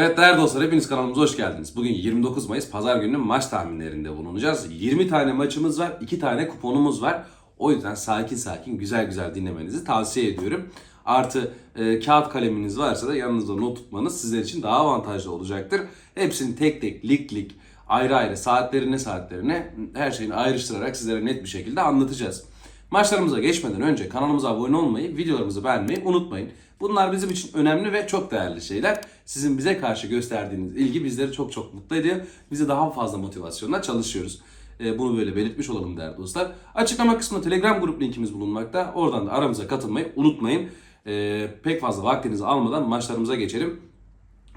Evet değerli dostlar hepiniz kanalımıza hoş geldiniz. Bugün 29 Mayıs pazar gününün maç tahminlerinde bulunacağız. 20 tane maçımız var, 2 tane kuponumuz var. O yüzden sakin sakin güzel güzel dinlemenizi tavsiye ediyorum. Artı e, kağıt kaleminiz varsa da yanınızda not tutmanız sizler için daha avantajlı olacaktır. Hepsini tek tek lik lik ayrı ayrı saatlerine saatlerine her şeyini ayrıştırarak sizlere net bir şekilde anlatacağız. Maçlarımıza geçmeden önce kanalımıza abone olmayı, videolarımızı beğenmeyi unutmayın. Bunlar bizim için önemli ve çok değerli şeyler. Sizin bize karşı gösterdiğiniz ilgi bizleri çok çok mutlu ediyor. Bize daha fazla motivasyonla çalışıyoruz. Ee, Bunu böyle belirtmiş olalım değerli dostlar. Açıklama kısmında Telegram grup linkimiz bulunmakta. Oradan da aramıza katılmayı unutmayın. Ee, Pek fazla vaktinizi almadan maçlarımıza geçelim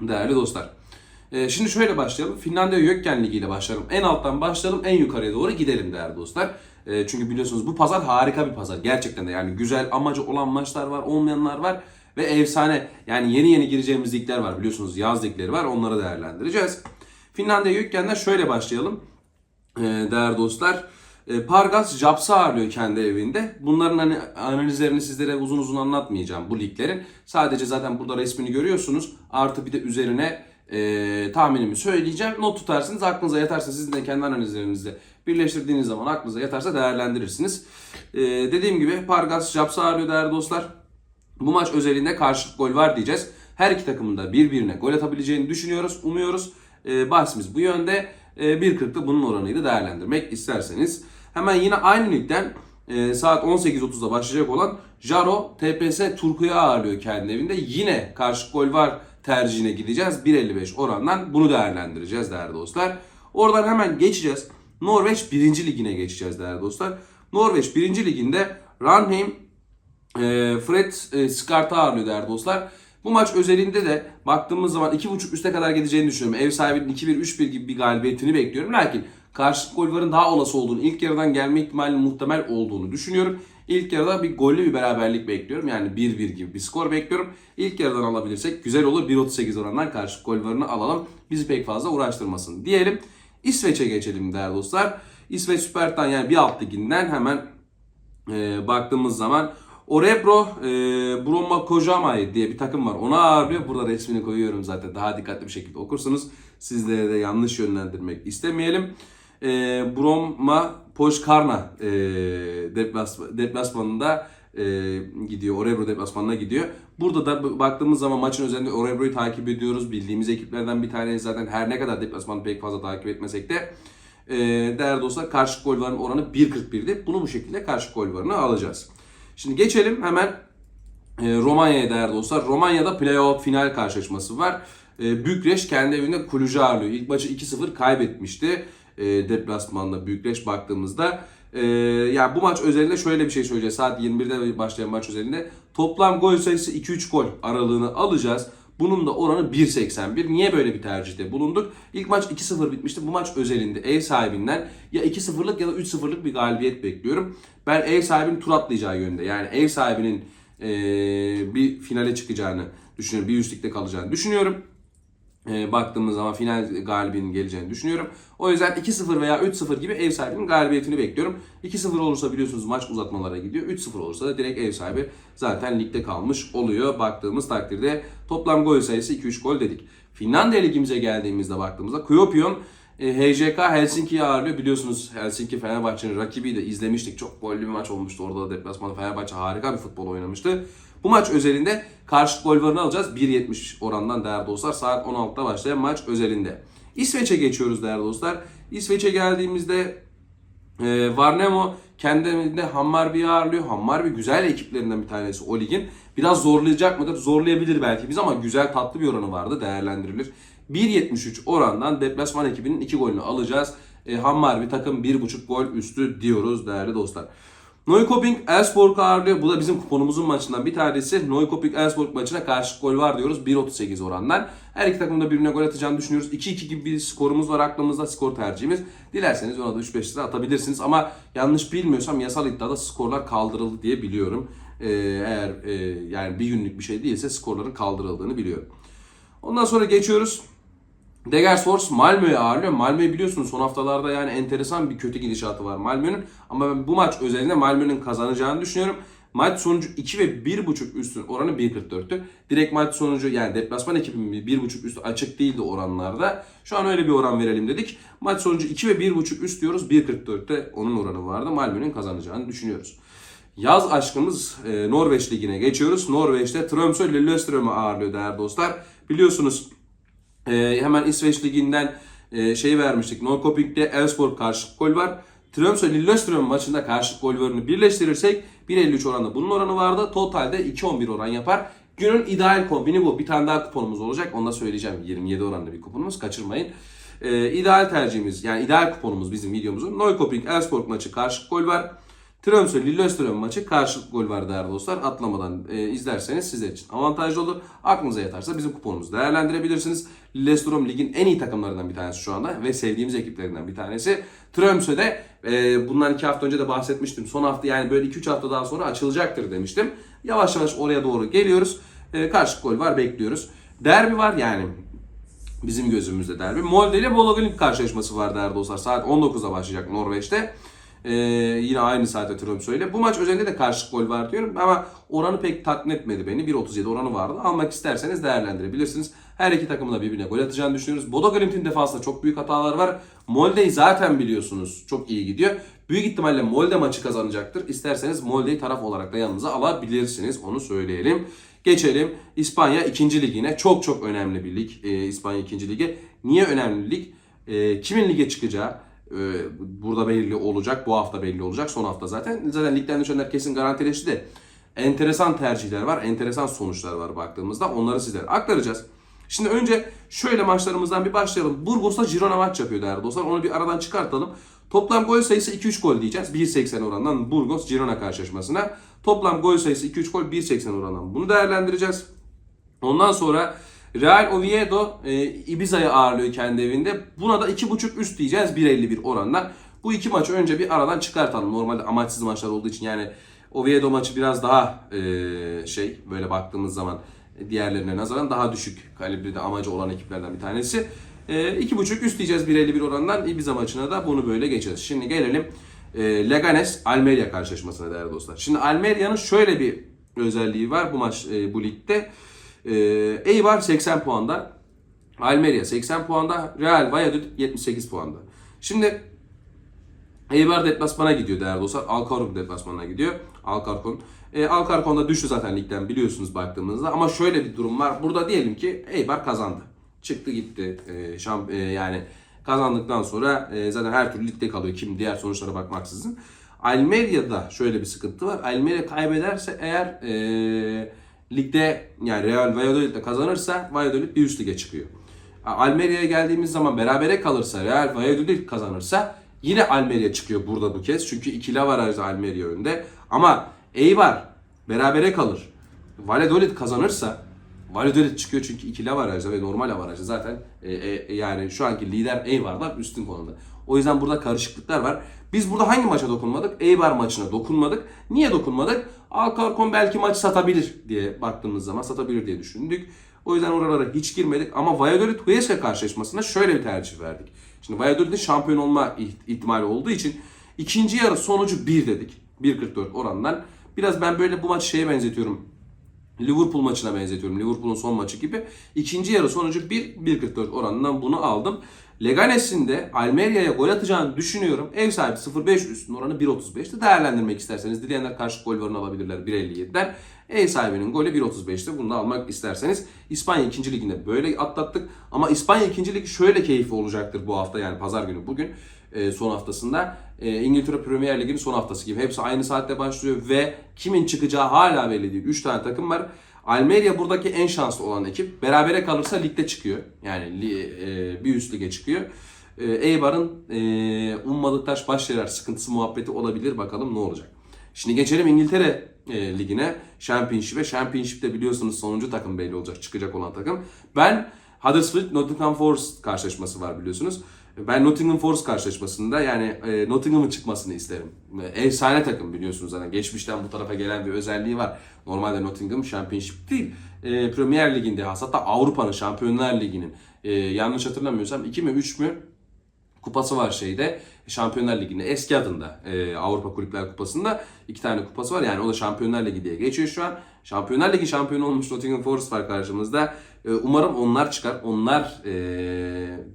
değerli dostlar. Ee, Şimdi şöyle başlayalım. Finlandiya Gökken Ligi ile başlayalım. En alttan başlayalım, en yukarıya doğru gidelim değerli dostlar. Çünkü biliyorsunuz bu pazar harika bir pazar. Gerçekten de yani güzel amacı olan maçlar var, olmayanlar var. Ve efsane yani yeni yeni gireceğimiz ligler var biliyorsunuz yaz ligleri var onları değerlendireceğiz. Finlandiya Gökken'den şöyle başlayalım ee, değerli dostlar. E, Pargas Japs'ı ağırlıyor kendi evinde. Bunların hani analizlerini sizlere uzun uzun anlatmayacağım bu liglerin. Sadece zaten burada resmini görüyorsunuz. Artı bir de üzerine e, tahminimi söyleyeceğim. Not tutarsınız. Aklınıza yatarsa sizin de kendi analizlerinizle birleştirdiğiniz zaman aklınıza yatarsa değerlendirirsiniz. E, dediğim gibi Pargas Japs'ı ağırlıyor değerli dostlar. Bu maç özelinde karşılık gol var diyeceğiz. Her iki takımın da birbirine gol atabileceğini düşünüyoruz, umuyoruz. E, bahsimiz bu yönde. E, 1.40'da bunun oranıydı değerlendirmek isterseniz. Hemen yine aynı ligden e, saat 18.30'da başlayacak olan Jaro TPS Turku'yu ağırlıyor kendi evinde. Yine karşılık gol var tercihine gideceğiz. 1.55 orandan bunu değerlendireceğiz değerli dostlar. Oradan hemen geçeceğiz. Norveç 1. ligine geçeceğiz değerli dostlar. Norveç 1. liginde Ranheim e, Fred e, Skart'ı ağırlıyor değerli dostlar. Bu maç özelinde de baktığımız zaman 2.5 üste kadar gideceğini düşünüyorum. Ev sahibinin 2-1, 3-1 gibi bir galibiyetini bekliyorum. Lakin karşılık gollerin daha olası olduğunu, ilk yarıdan gelme ihtimalinin muhtemel olduğunu düşünüyorum. İlk yarıda bir gollü bir beraberlik bekliyorum. Yani 1-1 gibi bir skor bekliyorum. İlk yarıdan alabilirsek güzel olur. 1.38 orandan karşılık gollerini alalım. Bizi pek fazla uğraştırmasın diyelim. İsveç'e geçelim değerli dostlar. İsveç Süper'den yani bir alt liginden hemen e, baktığımız zaman Orebro e, Bromma Kojamay diye bir takım var. Ona ağırlıyor. Burada resmini koyuyorum zaten. Daha dikkatli bir şekilde okursunuz. Sizlere de yanlış yönlendirmek istemeyelim. E, Bromma Poşkarna e, deplas, deplasmanında e, gidiyor. Orebro deplasmanına gidiyor. Burada da baktığımız zaman maçın üzerinde Orebro'yu takip ediyoruz. Bildiğimiz ekiplerden bir tanesi zaten her ne kadar deplasmanı pek fazla takip etmesek de e, değerli dostlar karşı gol varının oranı 1.41'di. Bunu bu şekilde karşı gol varını alacağız. Şimdi geçelim hemen e, Romanya'ya değerli dostlar. Romanya'da playoff final karşılaşması var. E, Bükreş kendi evinde Kulücü ağırlıyor. İlk maçı 2-0 kaybetmişti. E, deplasmanda Bükreş baktığımızda. E, yani bu maç özelinde şöyle bir şey söyleyeceğiz. Saat 21'de başlayan maç özelinde. Toplam gol sayısı 2-3 gol aralığını alacağız. Bunun da oranı 1.81. Niye böyle bir tercihte bulunduk? İlk maç 2-0 bitmişti. Bu maç özelinde ev sahibinden ya 2-0'lık ya da 3-0'lık bir galibiyet bekliyorum. Ben ev sahibinin tur atlayacağı yönde. Yani ev sahibinin eee, bir finale çıkacağını düşünüyorum. Bir üstlükte kalacağını düşünüyorum. Eee, baktığımız zaman final galibinin geleceğini düşünüyorum. O yüzden 2-0 veya 3-0 gibi ev sahibinin galibiyetini bekliyorum. 2-0 olursa biliyorsunuz maç uzatmalara gidiyor. 3-0 olursa da direkt ev sahibi zaten ligde kalmış oluyor. Baktığımız takdirde toplam gol sayısı 2-3 gol dedik. Finlandiya ligimize geldiğimizde baktığımızda Kuopion e, HJK Helsinki'yi ağırlıyor. Biliyorsunuz Helsinki Fenerbahçe'nin rakibi de izlemiştik. Çok gollü bir maç olmuştu. Orada da deplasmanda Fenerbahçe harika bir futbol oynamıştı. Bu maç özelinde karşılık gol varını alacağız. 1.70 orandan değerli dostlar. Saat 16'da başlayan maç özelinde. İsveç'e geçiyoruz değerli dostlar. İsveç'e geldiğimizde e, Varnemo kendi evinde Hammarby'yi ağırlıyor. Hammarby güzel ekiplerinden bir tanesi o ligin. Biraz zorlayacak mıdır? Zorlayabilir belki biz ama güzel tatlı bir oranı vardı. Değerlendirilir. 1.73 orandan deplasman ekibinin 2 golünü alacağız. E, Hammarby takım 1.5 gol üstü diyoruz değerli dostlar. Neukoping Elfsborg ağırlıyor. Bu da bizim kuponumuzun maçından bir tanesi. Neukoping Elfsborg maçına karşı gol var diyoruz 1.38 orandan. Her iki takım da birbirine gol atacağını düşünüyoruz. 2-2 gibi bir skorumuz var aklımızda skor tercihimiz. Dilerseniz ona da 3-5 lira atabilirsiniz ama yanlış bilmiyorsam yasal iddiada skorlar kaldırıldı diye biliyorum. Ee, eğer e, yani bir günlük bir şey değilse skorların kaldırıldığını biliyorum. Ondan sonra geçiyoruz. Degersfors Malmö'ye ağırlıyor. Malmö'yü biliyorsunuz son haftalarda yani enteresan bir kötü gidişatı var Malmö'nün. Ama ben bu maç özelinde Malmö'nün kazanacağını düşünüyorum. Maç sonucu 2 ve 1.5 üstün oranı 1.44'tü. Direkt maç sonucu yani deplasman ekibinin 1.5 üstü açık değildi oranlarda. Şu an öyle bir oran verelim dedik. Maç sonucu 2 ve 1.5 üst diyoruz. 1.44'te onun oranı vardı. Malmö'nün kazanacağını düşünüyoruz. Yaz aşkımız e, Norveç Ligi'ne geçiyoruz. Norveç'te Tromsø Lillestrøm'ü ağırlıyor değerli dostlar. Biliyorsunuz e, hemen İsveç Ligi'nden e, şey vermiştik. Norrköping'de Elfsborg karşılık gol var. Tromsø Lillestrøm maçında karşılık gol varını birleştirirsek 1.53 oranında bunun oranı vardı. Totalde 2.11 oran yapar. Günün ideal kombini bu. Bir tane daha kuponumuz olacak. Onu da söyleyeceğim. 27 oranlı bir kuponumuz. Kaçırmayın. Ee, ideal tercihimiz yani ideal kuponumuz bizim videomuzun. Neuköping Elfsborg maçı karşılık gol var. Tromsø Lillestrøm maçı karşılık gol var değerli dostlar. Atlamadan e, izlerseniz sizler için avantajlı olur. Aklınıza yatarsa bizim kuponumuzu değerlendirebilirsiniz. Lillestrøm ligin en iyi takımlarından bir tanesi şu anda ve sevdiğimiz ekiplerinden bir tanesi. Tromsø'de e, bundan iki hafta önce de bahsetmiştim. Son hafta yani böyle 2-3 hafta daha sonra açılacaktır demiştim. Yavaş yavaş oraya doğru geliyoruz. E, karşılık gol var bekliyoruz. Derbi var yani bizim gözümüzde derbi. Molde ile Bolognip karşılaşması var değerli dostlar. Saat 19'da başlayacak Norveç'te. Ee, yine aynı saatte Tromsø ile. Bu maç özelinde de karşılık gol var diyorum ama oranı pek tatmin etmedi beni. 1.37 oranı vardı. Almak isterseniz değerlendirebilirsiniz. Her iki takımın da birbirine gol atacağını düşünüyoruz. Bodo Glimt'in defansında çok büyük hatalar var. Molde'yi zaten biliyorsunuz çok iyi gidiyor. Büyük ihtimalle Molde maçı kazanacaktır. İsterseniz Molde'yi taraf olarak da yanınıza alabilirsiniz. Onu söyleyelim. Geçelim İspanya 2. ligine. Çok çok önemli bir lig e, İspanya 2. ligi. Niye önemli lig? E, kimin lige çıkacağı burada belli olacak. Bu hafta belli olacak. Son hafta zaten. Zaten ligden düşenler kesin garantileşti de. Enteresan tercihler var. Enteresan sonuçlar var baktığımızda. Onları sizlere aktaracağız. Şimdi önce şöyle maçlarımızdan bir başlayalım. Burgos'ta Girona maç yapıyor değerli dostlar. Onu bir aradan çıkartalım. Toplam gol sayısı 2-3 gol diyeceğiz. 1.80 orandan Burgos Girona karşılaşmasına. Toplam gol sayısı 2-3 gol 1.80 orandan. Bunu değerlendireceğiz. Ondan sonra Real Oviedo e, Ibiza'yı ağırlıyor kendi evinde. Buna da 2.5 üst diyeceğiz 1.51 orandan. Bu iki maçı önce bir aradan çıkartalım. Normalde amaçsız maçlar olduğu için yani Oviedo maçı biraz daha e, şey böyle baktığımız zaman diğerlerine nazaran daha düşük kalibrede amacı olan ekiplerden bir tanesi. E, iki buçuk üst diyeceğiz 1.51 orandan Ibiza maçına da bunu böyle geçeceğiz. Şimdi gelelim e, Leganes Almeria karşılaşmasına değerli dostlar. Şimdi Almeria'nın şöyle bir özelliği var bu maç e, bu ligde. E, Eibar 80 puanda. Almeria 80 puanda. Real Valladolid 78 puanda. Şimdi Eibar deplasmana gidiyor değerli dostlar. Alcorcon deplasmanına gidiyor. Alcorcon. E, Alcorcon da düştü zaten ligden biliyorsunuz baktığımızda. Ama şöyle bir durum var. Burada diyelim ki Eibar kazandı. Çıktı gitti. E, şamp e, yani kazandıktan sonra e, zaten her türlü ligde kalıyor. Kim diğer sonuçlara bakmaksızın. Almeria'da şöyle bir sıkıntı var. Almeria kaybederse eğer e, ligde yani Real Valladolid'de kazanırsa Valladolid bir üst lige çıkıyor. Almeria'ya geldiğimiz zaman berabere kalırsa Real Valladolid kazanırsa yine Almeria çıkıyor burada bu kez. Çünkü ikili avarajda Almeria önde. Ama Eibar berabere kalır. Valladolid kazanırsa Valladolid çıkıyor çünkü ikili avarajda ve normal avarajda zaten e, e, yani şu anki lider Eibar'dan üstün konumda. O yüzden burada karışıklıklar var. Biz burada hangi maça dokunmadık? Eibar maçına dokunmadık. Niye dokunmadık? Alcorcon belki maç satabilir diye baktığımız zaman satabilir diye düşündük. O yüzden oralara hiç girmedik ama Valladolid Huesca karşılaşmasında şöyle bir tercih verdik. Şimdi Valladolid'in şampiyon olma ihtimali olduğu için ikinci yarı sonucu 1 dedik. 1.44 orandan. Biraz ben böyle bu maçı şeye benzetiyorum. Liverpool maçına benzetiyorum. Liverpool'un son maçı gibi. İkinci yarı sonucu 1 1.44 oranından bunu aldım. Leganes'in de Almeria'ya gol atacağını düşünüyorum. Ev sahibi 0.5 üstün oranı 1.35'te değerlendirmek isterseniz. Dileyenler karşı gol varını alabilirler 1.57'den. Ev sahibinin golü 1.35'te. Bunu da almak isterseniz. İspanya 2. liginde böyle atlattık. Ama İspanya 2. ligi şöyle keyifli olacaktır bu hafta yani pazar günü bugün e, son haftasında. E, İngiltere Premier Ligi'nin son haftası gibi. Hepsi aynı saatte başlıyor ve kimin çıkacağı hala belli değil. 3 tane takım var. Almeria buradaki en şanslı olan ekip. Berabere kalırsa ligde çıkıyor. Yani e, bir üst lige çıkıyor. Eibar'ın e, ummadık taş baş yarar sıkıntısı muhabbeti olabilir. Bakalım ne olacak. Şimdi geçelim İngiltere e, ligine. Championship'e. Championship'te biliyorsunuz sonuncu takım belli olacak. Çıkacak olan takım. Ben Huddersfield Nottingham Forest karşılaşması var biliyorsunuz. Ben Nottingham Forest karşılaşmasında yani e, Nottingham'ın çıkmasını isterim. E, efsane takım biliyorsunuz zaten. Geçmişten bu tarafa gelen bir özelliği var. Normalde Nottingham Championship değil. E, Premier Lig'inde hatta Avrupa'nın Şampiyonlar Ligi'nin e, yanlış hatırlamıyorsam 2 mi 3 mü kupası var şeyde. Şampiyonlar Ligi'nde eski adında e, Avrupa Kulüpler Kupası'nda iki tane kupası var. Yani o da Şampiyonlar Ligi diye geçiyor şu an. Şampiyonlar Ligi şampiyonu olmuş Nottingham Forest var karşımızda. E, umarım onlar çıkar. Onlar e,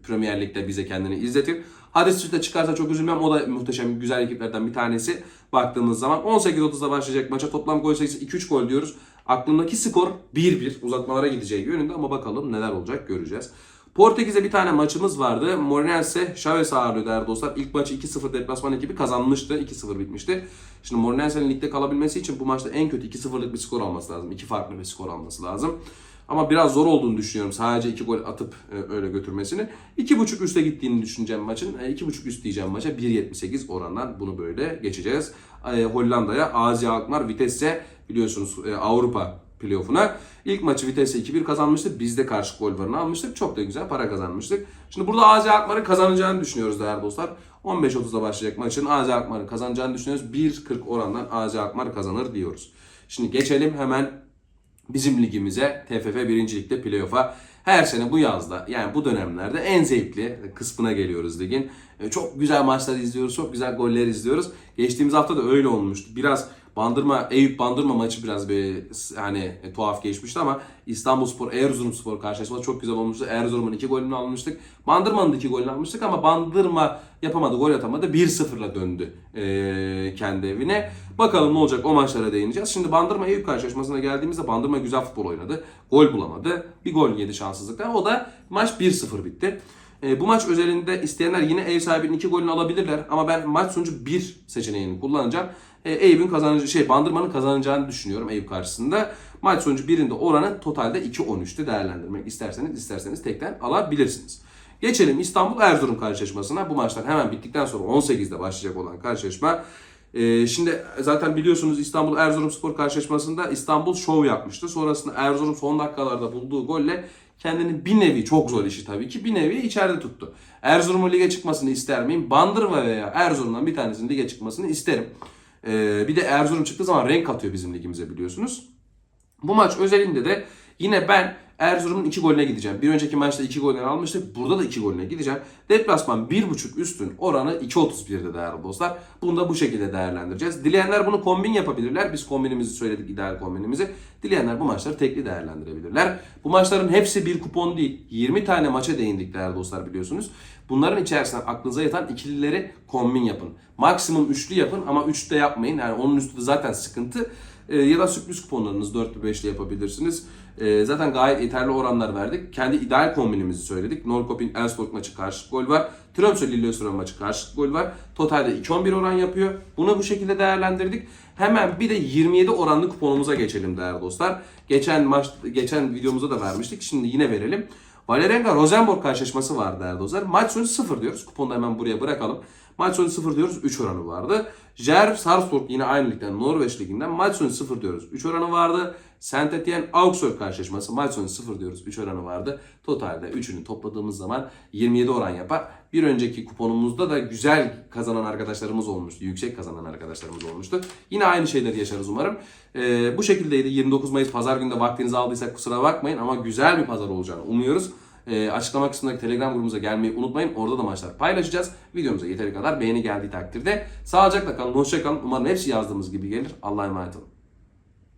Premier Lig'de bize kendini izletir. Huddersfield de çıkarsa çok üzülmem. O da muhteşem güzel ekiplerden bir tanesi. Baktığımız zaman 18.30'da başlayacak maça toplam gol sayısı 2-3 gol diyoruz. Aklımdaki skor 1-1 uzatmalara gideceği yönünde ama bakalım neler olacak göreceğiz. Portekiz'de bir tane maçımız vardı. Morinense Chavez ağırlıyor değerli dostlar. İlk maçı 2-0 deplasman ekibi kazanmıştı. 2-0 bitmişti. Şimdi Morinense'nin ligde kalabilmesi için bu maçta en kötü 2-0'lık bir skor alması lazım. İki farklı bir skor alması lazım. Ama biraz zor olduğunu düşünüyorum. Sadece iki gol atıp e, öyle götürmesini. 2.5 üste gittiğini düşüneceğim maçın. E, 2.5 üst diyeceğim maça. 1.78 orandan bunu böyle geçeceğiz. E, Hollanda'ya Azi Alkmaar Vitesse biliyorsunuz e, Avrupa playoff'una. İlk maçı Vitesse 2-1 kazanmıştık. Biz de karşı gol varını almıştık. Çok da güzel para kazanmıştık. Şimdi burada AZ Alkmaar'ın kazanacağını düşünüyoruz değerli dostlar. 15.30'da başlayacak maçın AZ Alkmaar'ın kazanacağını düşünüyoruz. 1.40 orandan AZ Alkmaar kazanır diyoruz. Şimdi geçelim hemen bizim ligimize TFF 1. Lig'de playoff'a. Her sene bu yazda yani bu dönemlerde en zevkli kısmına geliyoruz ligin. E, Çok güzel maçlar izliyoruz, çok güzel goller izliyoruz. Geçtiğimiz hafta da öyle olmuştu. Biraz Bandırma, Eyüp Bandırma maçı biraz bir hani e, tuhaf geçmişti ama İstanbulspor, Erzurumspor karşılaşması çok güzel olmuştu. Erzurum'un iki golünü almıştık. Bandırma'nın iki golünü almıştık ama Bandırma yapamadı, gol atamadı. 1-0'la döndü e, kendi evine. Bakalım ne olacak o maçlara değineceğiz. Şimdi Bandırma Eyüp karşılaşmasına geldiğimizde Bandırma güzel futbol oynadı. Gol bulamadı. Bir gol yedi şanssızlıktan. O da maç 1-0 bitti. E, bu maç özelinde isteyenler yine ev sahibinin iki golünü alabilirler ama ben maç sonucu 1 seçeneğini kullanacağım. E, Eyüp'ün kazanacağı şey Bandırma'nın kazanacağını düşünüyorum Eyüp karşısında. Maç sonucu birinde oranı totalde 2.13'te değerlendirmek isterseniz isterseniz tekten alabilirsiniz. Geçelim İstanbul Erzurum karşılaşmasına. Bu maçlar hemen bittikten sonra 18'de başlayacak olan karşılaşma. Ee, şimdi zaten biliyorsunuz İstanbul Erzurum Spor karşılaşmasında İstanbul şov yapmıştı. Sonrasında Erzurum son dakikalarda bulduğu golle kendini bir nevi çok zor işi tabii ki bir nevi içeride tuttu. Erzurum'un lige çıkmasını ister miyim? Bandırma veya Erzurum'dan bir tanesinin lige çıkmasını isterim. Ee, bir de Erzurum çıktığı zaman renk katıyor bizim ligimize biliyorsunuz. Bu maç özelinde de yine ben Erzurum'un 2 golüne gideceğim. Bir önceki maçta 2 golünü almıştık. Burada da 2 golüne gideceğim. Deplasman 1.5 üstün oranı 2.31'de değerli dostlar. Bunu da bu şekilde değerlendireceğiz. Dileyenler bunu kombin yapabilirler. Biz kombinimizi söyledik ideal kombinimizi. Dileyenler bu maçları tekli değerlendirebilirler. Bu maçların hepsi bir kupon değil. 20 tane maça değindik değerli dostlar biliyorsunuz. Bunların içerisinden aklınıza yatan ikilileri kombin yapın. Maksimum üçlü yapın ama üçlü de yapmayın. Yani onun üstü de zaten sıkıntı. Ee, ya da sürpriz kuponlarınız 4'lü 5'li yapabilirsiniz. Ee, zaten gayet yeterli oranlar verdik. Kendi ideal kombinimizi söyledik. Norrköping Elfsborg maçı karşılık gol var. Tromsø Lillestrøm maçı karşılık gol var. Totalde 2-11 oran yapıyor. Bunu bu şekilde değerlendirdik. Hemen bir de 27 oranlı kuponumuza geçelim değerli dostlar. Geçen maç geçen videomuzda da vermiştik. Şimdi yine verelim. Valerenga Rosenborg karşılaşması vardı değerli dostlar. Maç sonucu 0 diyoruz. Kuponu da hemen buraya bırakalım. Maç sonucu 0 diyoruz. 3 oranı vardı. Jer Sarpsborg yine aynı ligden Norveç liginden maç sonucu 0 diyoruz. 3 oranı vardı. Saint Etienne Augsburg karşılaşması maç sonucu 0 diyoruz. 3 oranı vardı. Totalde 3'ünü topladığımız zaman 27 oran yapar. Bir önceki kuponumuzda da güzel kazanan arkadaşlarımız olmuştu. Yüksek kazanan arkadaşlarımız olmuştu. Yine aynı şeyleri yaşarız umarım. Ee, bu şekildeydi. 29 Mayıs pazar günde vaktinizi aldıysak kusura bakmayın ama güzel bir pazar olacağını umuyoruz. Ee, açıklama kısmındaki Telegram grubumuza gelmeyi unutmayın. Orada da maçlar paylaşacağız. Videomuza yeteri kadar beğeni geldiği takdirde. Sağlıcakla kalın, hoşça kalın. Umarım hepsi yazdığımız gibi gelir. Allah'a emanet olun.